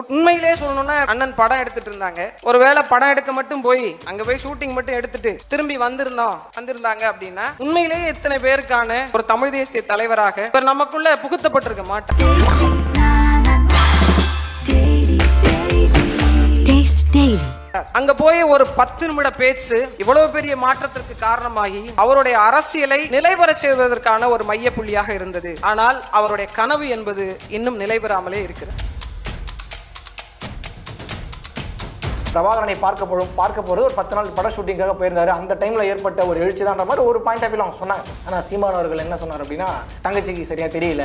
உண்மையிலே சொல்லணும்னா அண்ணன் படம் எடுத்துட்டு இருந்தாங்க. ஒருவேளை படம் எடுக்க மட்டும் போய் அங்க போய் ஷூட்டிங் மட்டும் எடுத்துட்டு திரும்பி வந்திருந்தோம் வந்திருந்தாங்க அப்படின்னா உண்மையிலேயே இத்தனை பேருக்கான ஒரு தமிழ் தேசிய தலைவராக இவர் நமக்குள்ள புகுத்தப்பட்டிருக்க Daily. அங்க போய் ஒரு பத்து நிமிட பேச்சு இவ்வளவு பெரிய மாற்றத்திற்கு காரணமாகி அவருடைய அரசியலை நிலைபெற செய்வதற்கான ஒரு மைய புள்ளியாக இருந்தது. ஆனால் அவருடைய கனவு என்பது இன்னும் நிலைபெறாமலே இருக்கிறது. பிரபாகரனை பார்க்க போறோம். பார்க்க போகிறது ஒரு பத்து நாள் பட ஷூட்டிங்காக போயிருந்தாரு. அந்த டைமில் ஏற்பட்ட ஒரு எழுச்சி தான்ற மாதிரி ஒரு பாயிண்ட் ஆஃப் வியூ அவங்க சொன்னாங்க. ஆனால் சீமான் அவர்கள் என்ன சொன்னார் அப்படின்னா தங்கச்சிக்கு சரியாக தெரியல.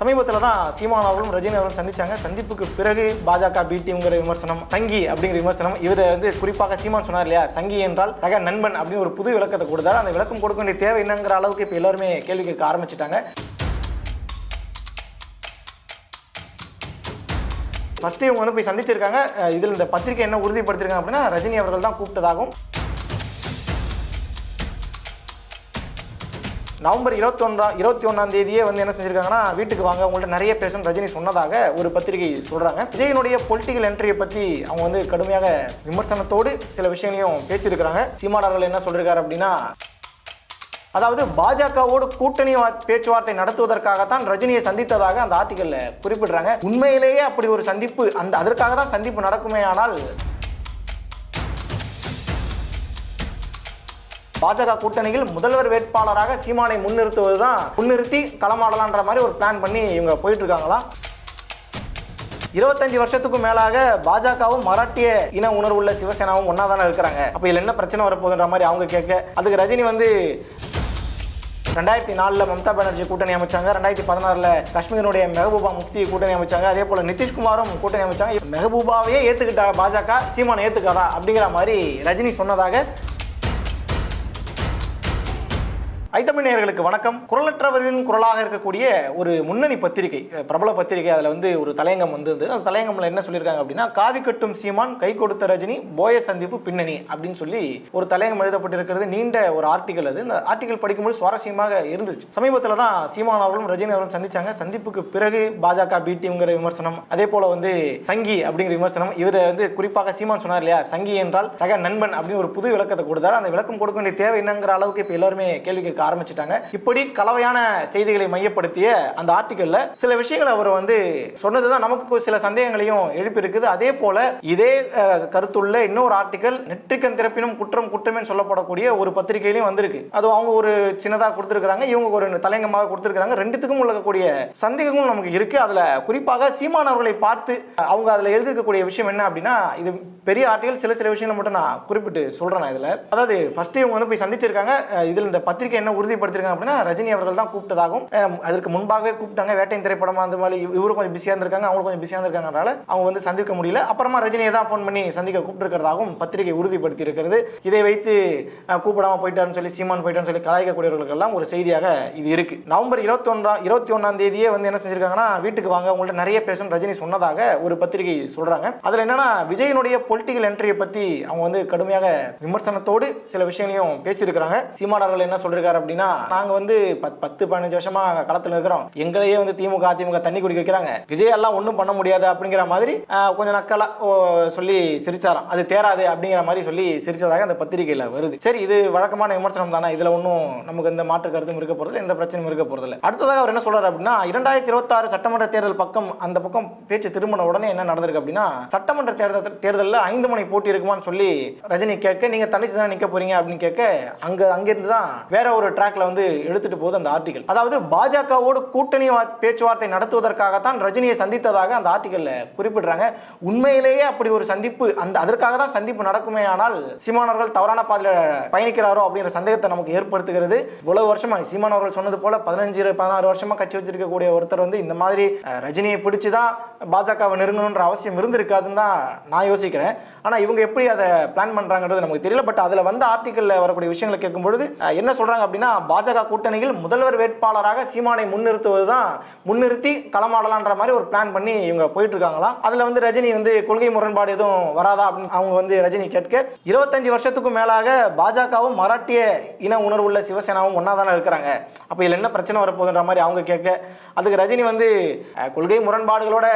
சமீபத்தில் தான் சீமான் அவர்களும் ரஜினி அவர்களும் சந்திச்சாங்க. சந்திப்புக்கு பிறகு பாஜக பிடிங்கிற விமர்சனம் சங்கி அப்படிங்கிற விமர்சனம் இவர் வந்து குறிப்பாக சீமான் சொன்னார் இல்லையா? சங்கி என்றால் தக நண்பன் அப்படின்னு ஒரு புது விளக்கத்தை கொடுத்தாரு. அந்த விளக்கம் கொடுக்க வேண்டிய தேவை என்னங்கிற அளவுக்கு இப்போ எல்லாருமே கேள்வி கேட்க ஆரம்பிச்சிட்டாங்க. ஃபஸ்ட்டு இவங்க வந்து போய் சந்திச்சிருக்காங்க. இதில் இந்த பத்திரிகை என்ன உறுதிப்படுத்திருக்காங்க அப்படின்னா ரஜினி அவர்கள் தான் கூப்பிட்டதாகவும். நவம்பர் இருபத்தொன்றாம் இருபத்தி ஒன்றாம் தேதியே வந்து என்ன செஞ்சிருக்காங்கன்னா வீட்டுக்கு வாங்க உங்கள்கிட்ட நிறைய பேசணும் ரஜினி சொன்னதாக ஒரு பத்திரிகை சொல்கிறாங்க விஜயனுடைய பொலிட்டிக்கல் என்ட்ரியை பற்றி அவங்க வந்து கடுமையாக விமர்சனத்தோடு சில விஷயங்களையும் பேசியிருக்கிறாங்க. சீமானவர்கள் என்ன சொல்லியிருக்காரு அப்படின்னா அதாவது பாஜகவோடு கூட்டணி வா- பேச்சுவார்த்தை நடத்துவதற்காகத்தான் ரஜினியை சந்தித்ததாக அந்த ஆர்டிக்கல்ல குறிப்பிடுறாங்க. உண்மையிலேயே அப்படி ஒரு சந்திப்பு அந்த அதற்காக தான் சந்திப்பு நடக்குமே ஆனால் பாஜக கூட்டணியில் முதல்வர் வேட்பாளராக சீமானை முன்னிறுத்துவது தான் முன்னிறுத்தி களமாடலான்ற மாதிரி ஒரு பிளான் பண்ணி இவங்க போயிட்டு இருக்காங்களா இருபத்தஞ்சு வருஷத்துக்கும் மேலாக பாஜகவும் மராட்டிய இன உணர்வுள்ள சிவசேனாவும் ஒன்னா தானே இருக்கிறாங்க. அப்போ இதில் என்ன பிரச்சனை வரப்போகுதுன்ற மாதிரி அவங்க கேட்க அதுக்கு ரஜினி வந்து ரெண்டாயிரத்தி நாலில் மம்தா பானர்ஜி கூட்டணி அமைச்சாங்க. ரெண்டாயிரத்தி பதினாறில் காஷ்மீருடைய மெஹபூபா முஃப்தி கூட்டணி அமைச்சாங்க. அதே போல் நிதிஷ்குமாரும் கூட்டணி அமைச்சாங்க. மெஹபூபாவையே ஏற்றுக்கிட்டா பாஜக சீமான ஏற்றுக்காதா அப்படிங்கிற மாதிரி ரஜினி சொன்னதாக ஐத்தமிழ் நேயர்களுக்கு வணக்கம். குரலற்றவர்களின் குரலாக இருக்கக்கூடிய ஒரு முன்னணி பத்திரிகை பிரபல பத்திரிகை அதில் வந்து ஒரு தலையங்கம் வந்திருந்தது. அந்த தலையங்கம்ல என்ன சொல்லியிருக்காங்க அப்படின்னா காவி கட்டும் சீமான் கை கொடுத்த ரஜினி போய சந்திப்பு பின்னணி அப்படின்னு சொல்லி ஒரு தலையங்கம் எழுதப்பட்டிருக்கிறது. நீண்ட ஒரு ஆர்டிகல் அது. இந்த ஆர்டிகல் படிக்கும்போது சுவாரஸ்யமாக இருந்துச்சு. சமீபத்தில் தான் சீமான் அவர்களும் ரஜினி அவர்களும் சந்திச்சாங்க. சந்திப்புக்கு பிறகு பாஜக பிடிங்கிற விமர்சனம் அதே போல வந்து சங்கி அப்படிங்கிற விமர்சனம் இவர் வந்து குறிப்பாக சீமான் சொன்னார் இல்லையா? சங்கி என்றால் சக நண்பன் அப்படின்னு ஒரு புது விளக்கத்தை கொடுத்தாரு. அந்த விளக்கம் கொடுக்க வேண்டிய தேவை என்னங்கிற அளவுக்கு இப்போ எல்லாருமே கேள்வி கேட்க ஆரம்பிச்சிட்டாங்க. இப்படி கலவையான செய்திகளை மையப்படுத்திய அந்த ஆர்டிக்கல்ல சில விஷயங்களை அவர் வந்து சொன்னதுதான் நமக்கு சில சந்தேகங்களையும் எழுப்பியிருக்குது. அதே போல இதே கருத்துள்ள இன்னொரு ஆர்டிக்கல் நெற்றிக்கன் திறப்பினும் குற்றம் குற்றமே சொல்லப்படக்கூடிய ஒரு பத்திரிகையிலையும் வந்திருக்கு. அது அவங்க ஒரு சின்னதாக கொடுத்துருக்காங்க இவங்க ஒரு தலைங்கமாக கொடுத்துருக்காங்க ரெண்டுத்துக்கும் உள்ளக்கூடிய சந்தேகங்களும் நமக்கு இருக்கு. அதுல குறிப்பாக சீமானவர்களை பார்த்து அவங்க அதுல எழுதியிருக்கக்கூடிய விஷயம் என்ன அப்படின்னா இது பெரிய ஆர்டிகல் சில சில விஷயங்களை மட்டும் நான் குறிப்பிட்டு சொல்றேன் இதுல. அதாவது ஃபர்ஸ்ட் இவங்க வந்து போய் சந்திச்சிருக்காங்க. இதில் இதுல இந்த பத்திரிகை என்ன உறுதிப்படுத்திருக்காங்க அப்படின்னா ரஜினி அவர்கள் தான் கூப்பிட்டதாகவும் அதற்கு முன்பாகவே கூப்பிட்டாங்க. வேட்டையின் திரைப்படமா அந்த மாதிரி இவரும் கொஞ்சம் பிஸியாக இருந்திருக்காங்க அவங்களும் கொஞ்சம் பிஸியாக இருந்திருக்காங்கனால அவங்க வந்து சந்திக்க முடியல. அப்புறமா ரஜினியை தான் ஃபோன் பண்ணி சந்திக்க கூப்பிட்டுருக்கிறதாகவும் பத்திரிகை உறுதிப்படுத்தி இருக்கிறது இதை வைத்து கூப்பிடாம போயிட்டாருன்னு சொல்லி சீமான் போயிட்டான்னு சொல்லி கலாய்க்கக்கூடியவர்களுக்கெல்லாம் ஒரு செய்தியாக இது இருக்கு. நவம்பர் இருபத்தி ஒன்றாம் இருபத்தி ஒன்றாம் தேதியே வந்து என்ன செஞ்சிருக்காங்கன்னா வீட்டுக்கு வாங்க உங்கள்ட்ட நிறைய பேசணும் ரஜினி சொன்னதாக ஒரு பத்திரிகை சொல்றாங்க. அதுல என்னன்னா விஜயனுடைய பொலிட்டிக்கல் என்ட்ரியை பத்தி அவங்க வந்து கடுமையாக விமர்சனத்தோடு சில விஷயங்களையும் பேசியிருக்கிறாங்க. சீமானவர்கள் என்ன சொல்லிருக்காரு அப்படின்னா நாங்க வந்து பத்- பத்து பதினஞ்சு வருஷமா களத்துல இருக்கிறோம். எங்களையே வந்து திமுக அதிமுக தண்ணி குடிக்க வைக்கிறாங்க. விஜய் எல்லாம் ஒன்றும் பண்ண முடியாது அப்படிங்கிற மாதிரி கொஞ்சம் நக்கலா ஓ, சொல்லி சிரிச்சாராம். அது தேராது அப்படிங்கிற மாதிரி சொல்லி சிரிச்சதாக அந்த பத்திரிகையில வருது. சரி இது வழக்கமான விமர்சனம் தானே. இதுல ஒன்றும் நமக்கு எந்த மாற்று கருத்தும் இருக்க போறது எந்த பிரச்சனையும் இருக்க போறது இல்லை அடுத்ததாக அவர் என்ன சொல்றாரு அப்படின்னா இரண்டாயிரத்தி இருபத்தாறு சட்டமன்ற தேர்தல் பக்கம் அந்த பக்கம் பேச்சு திரும்பின உடனே என்ன நடந்திருக்கு அப்படின்னா சட்டமன்ற தேர்தல் தேர்தலில் ஐந்து மணி போட்டி இருக்குமான்னு சொல்லி ரஜினி கேட்க நீங்க தனிச்சு தான் நிக்க போறீங்க? அப்படின்னு கேட்க அங்க அங்கிருந்து தான் வேற ஒரு ட்ராக்ல வந்து எடுத்துட்டு போகுது அந்த ஆர்டிகல் அதாவது பாஜகவோடு கூட்டணி பேச்சுவார்த்தை நடத்துவதற்காகத்தான் ரஜினியை சந்தித்ததாக அந்த ஆர்டிகல்ல குறிப்பிடுறாங்க. உண்மையிலேயே அப்படி ஒரு சந்திப்பு அந்த அதற்காக தான் சந்திப்பு நடக்குமே ஆனால் சீமானவர்கள் தவறான பாதையில பயணிக்கிறாரோ அப்படிங்கிற சந்தேகத்தை நமக்கு ஏற்படுத்துகிறது. இவ்வளவு வருஷமா சீமானவர்கள் சொன்னது போல பதினஞ்சு பதினாறு வருஷமா கட்சி வச்சிருக்கக்கூடிய ஒருத்தர் வந்து இந்த மாதிரி ரஜினியை பிடிச்சு தான் பாஜகவை நெருங்கணுன்ற அவசியம் இருந்திருக்காதுன்னு தான் நான் யோசிக்கிறேன். ஆனா இவங்க எப்படி அதை பிளான் பண்றாங்கன்றது நமக்கு தெரியல. பட் அதுல வந்த ஆர்டிக்கல்ல வரக்கூடிய விஷயங்களை கேட்கும் பொழுது என்ன சொல்றாங்க அப்படின்னா பாஜக கூட்டணியில் முதல்வர் வேட்பாளராக சீமானை முன்னிறுத்துவது தான் முன்னிறுத்தி களமாடலான்ற மாதிரி ஒரு பிளான் பண்ணி இவங்க போயிட்டு இருக்காங்களாம் அதுல வந்து ரஜினி வந்து கொள்கை முரண்பாடு எதுவும் வராதா அப்படின்னு அவங்க வந்து ரஜினி கேட்க இருபத்தஞ்சு வருஷத்துக்கும் மேலாக பாஜகவும் மராட்டிய இன உணர்வுள்ள சிவசேனாவும் ஒன்னா தானே இருக்கிறாங்க. அப்ப இதுல என்ன பிரச்சனை வரப்போகுதுன்ற மாதிரி அவங்க கேட்க அதுக்கு ரஜினி வந்து கொள்கை முரண்பாடுகளோட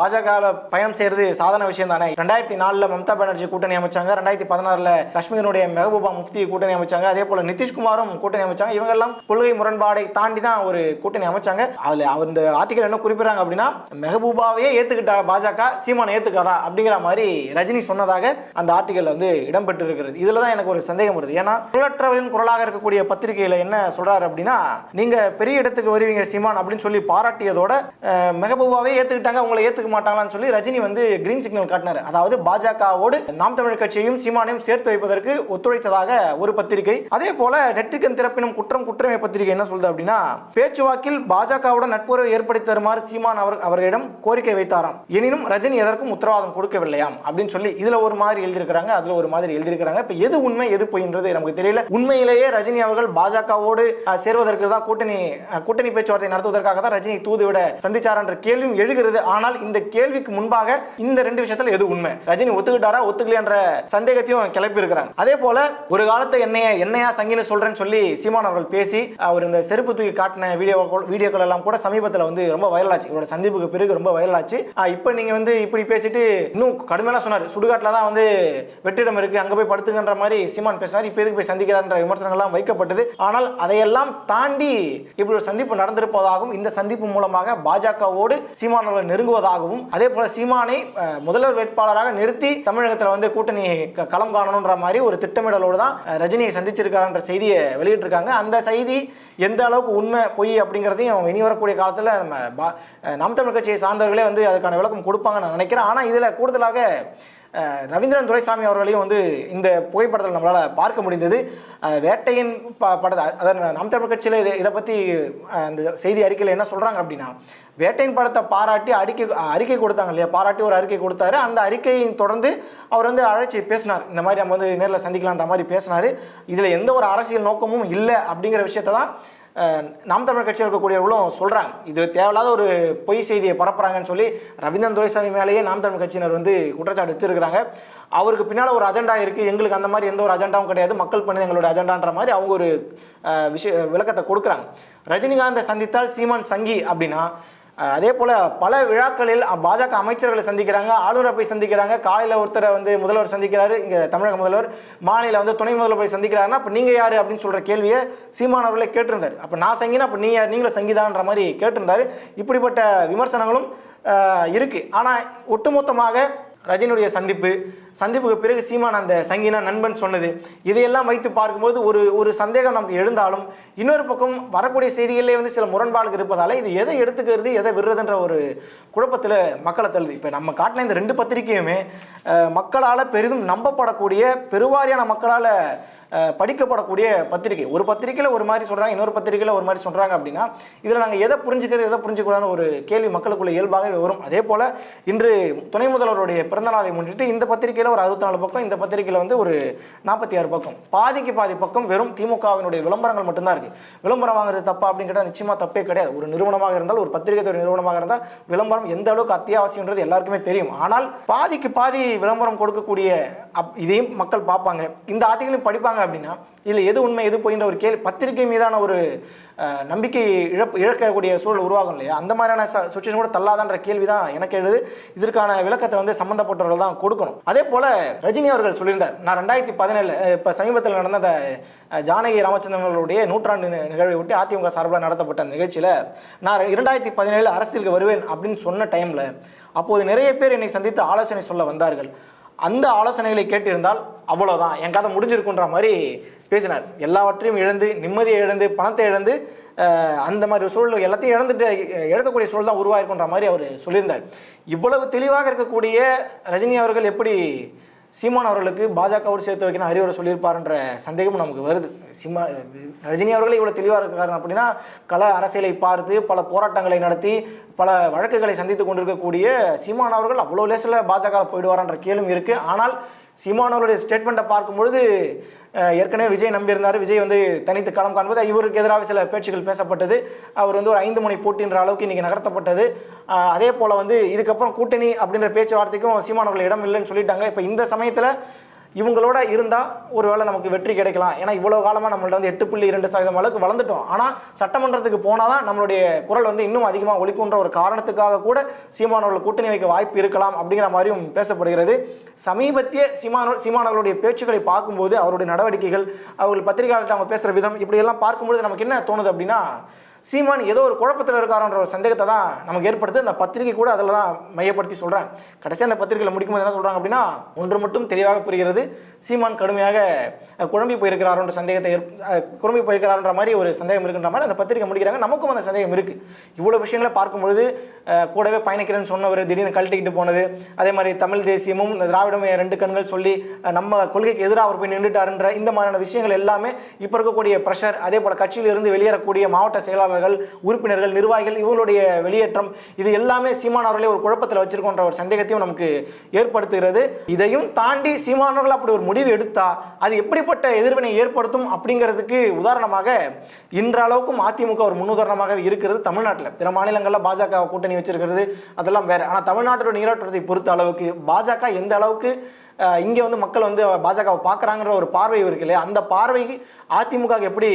பாஜக பயணம் செய்யறது சாதாரண விஷயம் தானே. ரெண்டாயிரத்தி நாலுல மம்தா பானர்ஜி கூட்டணி அமைச்சாங்க. ரெண்டாயிரத்தி பதினாறுல காஷ்மீருடைய மெஹபூபா முஃப்தி கூட்டணி அமைச்சாங்க. அதே போல நிதிஷ்குமாரும் கூட்டணி கூட்டணி அமைச்சாங்க. இவங்கெல்லாம் கொள்கை முரண்பாடை தாண்டி தான் ஒரு கூட்டணி அமைச்சாங்க. அதில் அவர் இந்த ஆர்டிகல் என்ன குறிப்பிடறாங்க அப்படின்னா மெஹபூபாவையே ஏற்றுக்கிட்டா பாஜக சீமானை ஏற்றுக்காதா அப்படிங்கிற மாதிரி ரஜினி சொன்னதாக அந்த ஆர்டிகல் வந்து இடம்பெற்றிருக்கிறது. இதில் தான் எனக்கு ஒரு சந்தேகம் வருது. ஏன்னா குரலற்றவரின் குரலாக இருக்கக்கூடிய பத்திரிகையில் என்ன சொல்றாரு அப்படின்னா நீங்கள் பெரிய இடத்துக்கு வருவீங்க சீமான் அப்படின்னு சொல்லி பாராட்டியதோட அஹ், மெஹபூபாவே ஏத்துக்கிட்டாங்க உங்களை ஏற்றுக்க மாட்டாங்களான்னு சொல்லி ரஜினி வந்து கிரீன் சிக்னல் காட்டினார். அதாவது பாஜகவோடு நாம் தமிழ் கட்சியையும் சீமானையும் சேர்த்து வைப்பதற்கு ஒத்துழைத்ததாக ஒரு பத்திரிகை. அதே போல நெற்றிக்கன் திறப்பினும் குற்றம் குற்றமே பத்திரிகை என்ன சொல்லுது அப்படின்னா பேச்சுவாக்கில் பாஜகவுடன் நட்புறவை ஏற்படுத்தி தருமாறு சீமான் அவர் அவர்களிடம் கோரிக்கை வைத்தாராம். எனினும் ரஜினி எதற்கும் உத்தரவாதம் கொடுக்கவில்லையாம் அப்படின்னு சொல்லி இதுல ஒரு மாதிரி எழுதியிருக்கிறாங்க அதுல ஒரு மாதிரி எழுதியிருக்கிறாங்க. இப்ப எது உண்மை எது பொய்ன்றது நமக்கு தெரியல. உண்மையிலேயே ரஜினி அவர்கள் பாஜகவோடு சேர்வதற்கு தான் கூட்டணி கூட்டணி பேச்சுவார்த்தை நடத்துவதற்காக தான் ரஜினி தூதுவிட சந்திச்சார் என்ற கேள்வியும் எழுகிறது. ஆனால் இந்த கேள்விக்கு முன்பாக இந்த ரெண்டு விஷயத்துல எது உண்மை? ரஜினி ஒத்துக்கிட்டாரா ஒத்துக்கலையன்ற சந்தேகத்தையும் கிளப்பி இருக்கிறாங்க அதே போல ஒரு காலத்தை என்னைய என்னையா சங்கின்னு சொல்றேன்னு சொல்லி சீமான் அவர்கள் பேசி அவர் இந்த செருப்பு தூக்கி காட்டின வீடியோ வீடியோக்கள் எல்லாம் கூட சமீபத்தில் வந்து ரொம்ப வைரல் ஆச்சு. இவரோட சந்திப்புக்கு பிறகு ரொம்ப வைரல் ஆச்சு. இப்போ நீங்க வந்து இப்படி பேசிட்டு இன்னும் கடுமையாக சொன்னார். சுடுகாட்டில் தான் வந்து வெற்றிடம் இருக்கு அங்க போய் படுத்துங்கன்ற மாதிரி சீமான் பேசினார். இப்போ எதுக்கு போய் சந்திக்கிறான்ற விமர்சனங்கள்லாம் வைக்கப்பட்டது. ஆனால் அதையெல்லாம் தாண்டி இப்படி ஒரு சந்திப்பு நடந்திருப்பதாகவும் இந்த சந்திப்பு மூலமாக பாஜகவோடு சீமான் அவர்கள் நெருங்குவதாகவும் அதே போல சீமானை முதல்வர் வேட்பாளராக நிறுத்தி தமிழகத்தில் வந்து கூட்டணி களம் காணணுன்ற மாதிரி ஒரு திட்டமிடலோடு தான் ரஜினியை சந்திச்சிருக்காருன்ற செய்தியை வெளியிட்டு வெளியிட்டிருக்காங்க அந்த செய்தி எந்த அளவுக்கு உண்மை பொய் அப்படிங்கிறதையும் இனி வரக்கூடிய காலத்தில் நம்ம பா- நாம் தமிழ் கட்சியை சார்ந்தவர்களே வந்து அதுக்கான விளக்கம் கொடுப்பாங்கன்னு நான் நினைக்கிறேன். ஆனால் இதில் கூடுதலாக ரவீந்திரன் துரைசாமி அவர்களையும் வந்து இந்த புகைப்படத்தில் நம்மளால் பார்க்க முடிந்தது. வேட்டையின் ப படத்தை அதாவது நம் தமிழ் கட்சியில் இதை இதை பற்றி அந்த செய்தி அறிக்கையில் என்ன சொல்கிறாங்க அப்படின்னா வேட்டையின் படத்தை பாராட்டி அறிக்கை அறிக்கை கொடுத்தாங்க இல்லையா? பாராட்டி ஒரு அறிக்கை கொடுத்தாரு. அந்த அறிக்கையை தொடர்ந்து அவர் வந்து அழைச்சி பேசினார். இந்த மாதிரி நம்ம வந்து நேரில் சந்திக்கலான்ற மாதிரி பேசினார். இதில் எந்த ஒரு அரசியல் நோக்கமும் இல்லை அப்படிங்கிற விஷயத்தை தான் நாம் தமிழ் கட்சியில் இருக்கக்கூடியவர்களும் சொல்கிறாங்க இது தேவையில்லாத ஒரு பொய் செய்தியை பரப்புறாங்கன்னு சொல்லி ரவீந்திரன் துரைசாமி மேலேயே நாம் தமிழ் கட்சியினர் வந்து குற்றச்சாட்டு வச்சிருக்கிறாங்க அவருக்கு பின்னால் ஒரு அஜெண்டா இருக்குது எங்களுக்கு அந்த மாதிரி எந்த ஒரு அஜெண்டாவும் கிடையாது. மக்கள் பண்ணி எங்களோட அஜெண்டான்ற மாதிரி அவங்க ஒரு விஷய விளக்கத்தை கொடுக்குறாங்க. ரஜினிகாந்தை சந்தித்தால் சீமான் சங்கி அப்படின்னா அதே போல் பல விழாக்களில் பாஜக அமைச்சர்களை சந்திக்கிறாங்க ஆளுநரை போய் சந்திக்கிறாங்க. காலையில் ஒருத்தரை வந்து முதல்வர் சந்திக்கிறாரு இங்கே தமிழக முதல்வர். மாநில வந்து துணை முதல்வர் போய் சந்திக்கிறாருன்னா அப்போ நீங்கள் யார் அப்படின்னு சொல்கிற கேள்வியை சீமான் அவர்களே கேட்டிருந்தார். அப்போ நான் சங்கினா அப்போ நீ யார்? நீங்களும் சங்கிதான்ற மாதிரி கேட்டிருந்தார். இப்படிப்பட்ட விமர்சனங்களும் இருக்குது ஆனால் ஒட்டுமொத்தமாக ரஜினியுடைய சந்திப்பு சந்திப்புக்கு பிறகு சீமான் அந்த சங்கினா நண்பன் சொன்னது. இதையெல்லாம் வைத்து பார்க்கும்போது ஒரு ஒரு சந்தேகம் நமக்கு எழுந்தாலும் இன்னொரு பக்கம் வரக்கூடிய செய்திகளிலே வந்து சில முரண்பாடுகள் இருப்பதால் இது எதை எடுத்துக்கிறது எதை விடுறதுன்ற ஒரு குழப்பத்தில் மக்களை தள்ளுது. இப்போ நம்ம காட்டின இந்த ரெண்டு பத்திரிகையுமே மக்களால் பெரிதும் நம்பப்படக்கூடிய பெருவாரியான மக்களால் படிக்கப்படக்கூடிய பத்திரிகை. ஒரு பத்திரிக்கையில் ஒரு மாதிரி சொல்கிறாங்க இன்னொரு பத்திரிக்கையில் ஒரு மாதிரி சொல்கிறாங்க அப்படின்னா இதில் நாங்கள் எதை புரிஞ்சுக்கிறது எதை புரிஞ்சுக்கூடாதுன்னு ஒரு கேள்வி மக்களுக்குள்ள இயல்பாகவே வரும். அதே போல் இன்று துணை முதல்வருடைய பிறந்தநாளை முன்னிட்டு இந்த பத்திரிக்கையில் ஒரு அறுபத்தி நாலு பக்கம் இந்த பத்திரிக்கையில் வந்து ஒரு நாற்பத்தி ஆறு பக்கம். பாதிக்கு பாதி பக்கம் வெறும் திமுகவினுடைய விளம்பரங்கள் மட்டும்தான் இருக்குது விளம்பரம் வாங்குறது தப்பா அப்படின்னு கேட்டால் நிச்சயமாக தப்பே கிடையாது. ஒரு நிறுவனமாக இருந்தால் ஒரு பத்திரிகை துறை நிறுவனமாக இருந்தால் விளம்பரம் எந்த அளவுக்கு அத்தியாவசியன்றது எல்லாருக்குமே தெரியும். ஆனால் பாதிக்கு பாதி விளம்பரம் கொடுக்கக்கூடிய அப் இதையும் மக்கள் பார்ப்பாங்க. இந்த ஆர்டிகளையும் படிப்பாங்க. அப்படின்னா இதில் எது உண்மை எது போயின்ற ஒரு கேள்வி பத்திரிகை மீதான ஒரு நம்பிக்கை இழப்பு இழக்கக்கூடிய சூழல் உருவாகும் இல்லையா? அந்த மாதிரியான சுச்சுவேஷன் கூட தள்ளாதான்ற கேள்வி தான் எனக்கு எழுது. இதற்கான விளக்கத்தை வந்து சம்மந்தப்பட்டவர்கள் தான் கொடுக்கணும். அதே போல் ரஜினி அவர்கள் சொல்லியிருந்தார் நான் ரெண்டாயிரத்தி பதினேழு இப்போ சமீபத்தில் நடந்த அந்த ஜானகி ராமச்சந்திரன் அவர்களுடைய நூற்றாண்டு நி- நிகழ்வை ஒட்டி அதிமுக சார்பில் நடத்தப்பட்ட அந்த நிகழ்ச்சியில் நான் இரண்டாயிரத்தி பதினேழு அரசியலுக்கு வருவேன் அப்படின்னு சொன்ன டைமில் அப்போது நிறைய பேர் என்னை சந்தித்து ஆலோசனை சொல்ல வந்தார்கள். அந்த ஆலோசனைகளை கேட்டிருந்தால் அவ்வளோதான் என் கதை முடிஞ்சிருக்குன்ற மாதிரி பேசினார். எல்லாவற்றையும் இழந்து நிம்மதியை இழந்து பணத்தை இழந்து அந்த மாதிரி சூழல் எல்லாத்தையும் இழந்துட்டு இழக்கக்கூடிய சூழல் தான் உருவாயிருக்குன்ற மாதிரி அவர் சொல்லியிருந்தார். இவ்வளவு தெளிவாக இருக்கக்கூடிய ரஜினி அவர்கள் எப்படி சீமான் அவர்களுக்கு பாஜகவோடு சேர்த்து வைக்கணும் அறிவுரை சொல்லியிருப்பாருன்ற சந்தேகமும் நமக்கு வருது. சீமா ரஜினி அவர்களே இவ்வளோ தெளிவாக இருக்காரு அப்படின்னா கல அரசியலை பார்த்து பல போராட்டங்களை நடத்தி பல வழக்குகளை சந்தித்து கொண்டிருக்கக்கூடிய சீமான் அவர்கள் அவ்வளோ லேசில் பாஜக போயிடுவாரான்ற கேள்வி இருக்குது ஆனால் சீமானவருடைய ஸ்டேட்மெண்ட்டை பார்க்கும்பொழுது ஏற்கனவே விஜய் நம்பியிருந்தார். விஜய் வந்து தனித்து களம் காண்பது. இவருக்கு எதிராக சில பேச்சுகள் பேசப்பட்டது. அவர் வந்து ஒரு ஐந்து மணி போட்டின்ற அளவுக்கு இன்னைக்கு நகர்த்தப்பட்டது. அதே போல் வந்து இதுக்கப்புறம் கூட்டணி அப்படின்ற பேச்சுவார்த்தைக்கும் சீமானவர்கள் இடம் இல்லைன்னு சொல்லிட்டாங்க. இப்போ இந்த சமயத்தில் இவங்களோட இருந்தால் ஒருவேளை நமக்கு வெற்றி கிடைக்கலாம். ஏன்னா இவ்வளோ காலமாக நம்மள்ட்ட வந்து எட்டு புள்ளி இரண்டு சதவீதம் அளவுக்கு வளர்ந்துட்டோம். ஆனால் சட்டமன்றத்துக்கு போனால் தான் நம்மளுடைய குரல் வந்து இன்னும் அதிகமாக ஒழிக்குன்ற ஒரு காரணத்துக்காக கூட சீமானவர்கள் கூட்டணி வைக்க வாய்ப்பு இருக்கலாம் அப்படிங்கிற மாதிரியும் பேசப்படுகிறது. சமீபத்திய சீமானோ சீமானவர்களுடைய பேச்சுக்களை பார்க்கும்போது அவருடைய நடவடிக்கைகள் அவர்கள் பத்திரிகையாளர்கிட்ட அவங்க பேசுகிற விதம் இப்படியெல்லாம் பார்க்கும்போது நமக்கு என்ன தோணுது அப்படின்னா சீமான் ஏதோ ஒரு குழப்பத்தில் இருக்காருன்ற ஒரு சந்தேகத்தை தான் நமக்கு ஏற்படுத்து அந்த பத்திரிகை கூட அதில் தான் மையப்படுத்தி சொல்கிறேன் கடைசியாக அந்த பத்திரிகையில் முடிக்கும்போது என்ன சொல்கிறாங்க அப்படின்னா ஒன்று மட்டும் தெளிவாக புரிகிறது சீமான் கடுமையாக குழம்பி போயிருக்கிறாருன்ற சந்தேகத்தை ஏற் குழம்பி போயிருக்கிறாருன்ற மாதிரி ஒரு சந்தேகம் இருக்குன்ற மாதிரி அந்த பத்திரிகை முடிக்கிறாங்க. நமக்கும் அந்த சந்தேகம் இருக்குது இவ்வளோ விஷயங்களை பார்க்கும்பொழுது கூடவே பயணிக்கிறேன்னு சொன்னவர் திடீர்னு கழட்டிக்கிட்டு போனது அதே மாதிரி தமிழ் தேசியமும் இந்த திராவிடமே ரெண்டு கண்கள் சொல்லி நம்ம கொள்கைக்கு எதிராக அவர் போய் நின்றுட்டாருன்ற இந்த மாதிரியான விஷயங்கள் எல்லாமே இப்போ இருக்கக்கூடிய ப்ரெஷர் அதே போல் கட்சியிலிருந்து வெளியேறக்கூடிய மாவட்ட செயலாளர்கள் உறுப்பினர்கள் நிர்வாகிகள் இவங்களுடைய வெளியேற்றம் இது எல்லாமே சீமானவர்களே ஒரு குழப்பத்தில் வச்சிருக்கோன்ற ஒரு சந்தேகத்தையும் நமக்கு ஏற்படுத்துகிறது. இதையும் தாண்டி சீமானவர்கள் அப்படி ஒரு முடிவு எடுத்தா அது எப்படிப்பட்ட எதிர்வினை ஏற்படுத்தும் அப்படிங்கிறதுக்கு உதாரணமாக இன்றளவுக்கும் அதிமுக ஒரு முன்னுதாரணமாக இருக்கிறது தமிழ்நாட்டில். பிற மாநிலங்களில் பாஜக கூட்டணி வச்சிருக்கிறது அதெல்லாம் வேற. ஆனால் தமிழ்நாட்டோட நீரோட்டத்தை பொறுத்த அளவுக்கு பாஜக எந்த அளவுக்கு இங்கே வந்து மக்கள் வந்து பாஜகவை பார்க்குறாங்கிற ஒரு பார்வை இருக்கு இல்லையா? அந்த பார்வைக்கு அதிமுக எப்படி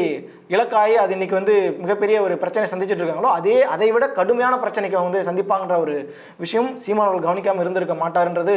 இலக்காகி அது இன்னைக்கு வந்து மிகப்பெரிய ஒரு பிரச்சனை சந்திச்சுட்டு இருக்காங்களோ அதே அதை விட கடுமையான பிரச்சனைக்கு அவங்க வந்து சந்திப்பாங்கன்ற ஒரு விஷயம் சீமானவர்கள் கவனிக்காமல் இருந்திருக்க மாட்டார்ன்றது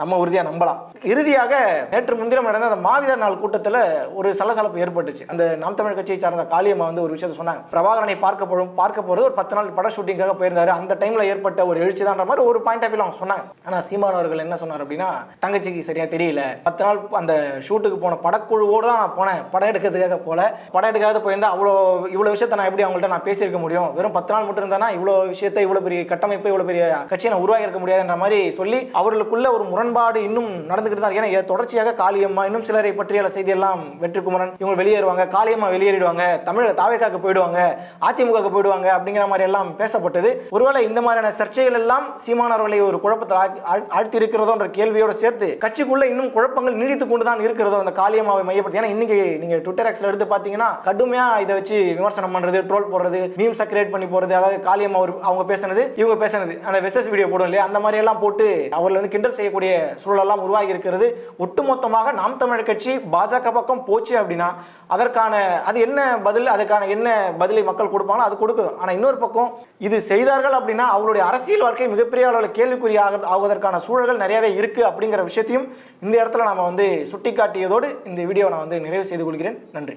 நம்ம உறுதியாக நம்பலாம். இறுதியாக நேற்று முன்தினம் நடந்த அந்த மாவீரர் நாள் கூட்டத்தில் ஒரு சலசலப்பு ஏற்பட்டுச்சு. அந்த நாம் தமிழ் கட்சியை சார்ந்த காளியம்மா வந்து ஒரு விஷயத்தை சொன்னாங்க. பிரபாகரனை பார்க்க போகும் பார்க்க போகிறது ஒரு பத்து நாள் பட ஷூட்டிங்காக போயிருந்தாரு. அந்த டைமில் ஏற்பட்ட ஒரு எழுச்சி தான்ற மாதிரி ஒரு பாயிண்ட் ஆஃப் வியூ அவங்க சொன்னாங்க. ஆனால் சீமானவர்கள் என்ன சொன்னார் அப்படின்னா தங்கச்சிக்கு சரியா தெரியல. பத்து நாள் அந்த ஷூட்டுக்கு போன படக்குழுவோடு தான் நான் போனேன். படம் எடுக்கிறதுக்காக போல. படம் எடுக்காத போயிருந்தா அவ்வளோ இவ்வளோ விஷயத்த நான் எப்படி அவங்கள்ட்ட நான் பேசியிருக்க முடியும்? வெறும் பத்து நாள் மட்டும் இருந்தா இவ்வளோ விஷயத்தை இவ்வளோ பெரிய கட்டமைப்பு இவ்வளோ பெரிய கட்சியை நான் உருவாக்கி இருக்க முடியாதுன்ற மாதிரி சொல்லி அவர்களுக்குள்ள ஒரு முரண்பாடு இன்னும் நடந்துக்கிட்டு தான் ஏன்னா தொடர்ச்சியாக காளியம்மா இன்னும் சிலரை பற்றிய செய்தியெல்லாம் வெற்றிக்குமரன் இவங்க வெளியேறுவாங்க காளியம்மா வெளியேறிடுவாங்க தமிழ் தாவேக்காக்கு போயிடுவாங்க அதிமுகவுக்கு போயிடுவாங்க அப்படிங்கிற மாதிரி எல்லாம் பேசப்பட்டது. ஒருவேளை இந்த மாதிரியான சர்ச்சைகள் எல்லாம் சீமானவர்களை ஒரு குழப்பத்தில் ஆழ்த்தி- ஆழ்த்தி இருக்கிறதோன்ற கேள்வியோடு சேர்த்து கட்சிக்குள்ள இன்னும் குழப்பங்கள் நீடித்து கொண்டு தான் இருக்கிறதோ அந்த காளியம்மாவை மையப்படுத்தி. ஏன்னா இன்னைக்கு நீங்க ட்விட்டர் ஆக்ஸ்ல எடுத்து பார்த்தீங்கன்னா கடுமையா இதை வச்சு விமர்சனம் பண்றது ட்ரோல் போடுறது மீம்ஸை கிரியேட் பண்ணி போறது அதாவது காளியம்மா ஒரு அவங்க பேசுனது இவங்க பேசுனது அந்த வெசஸ் வீடியோ போடும் இல்லையா? அந்த மாதிரி எல்லாம் போட்டு அவர்கள் வந்து கிண்டல் செய்யக்கூடிய சூழலெல்லாம் உருவாகி இருக்கிறது. ஒட்டுமொத்தமாக நாம் தமிழர் கட்சி பாஜக பக்கம் போச்சு அப்படின்னா அதற்கான அது என்ன பதில் அதுக்கான என்ன பதிலை மக்கள் கொடுப்பாங்களோ அது கொடுக்குது ஆனால் இன்னொரு பக்கம் இது செய்தார்கள் அப்படின்னா அவங்களுடைய அரசியல் வாழ்க்கை மிகப்பெரிய அளவில் கேள்விக்குறி ஆகுவதற்கான சூழல்கள் நிறையவே இருக்குது அப்படிங்கிற விஷயத்தையும் இந்த இடத்துல நாம வந்து சுட்டிக்காட்டியதோடு இந்த வீடியோவை நான் வந்து நிறைவு செய்து கொள்கிறேன். நன்றி.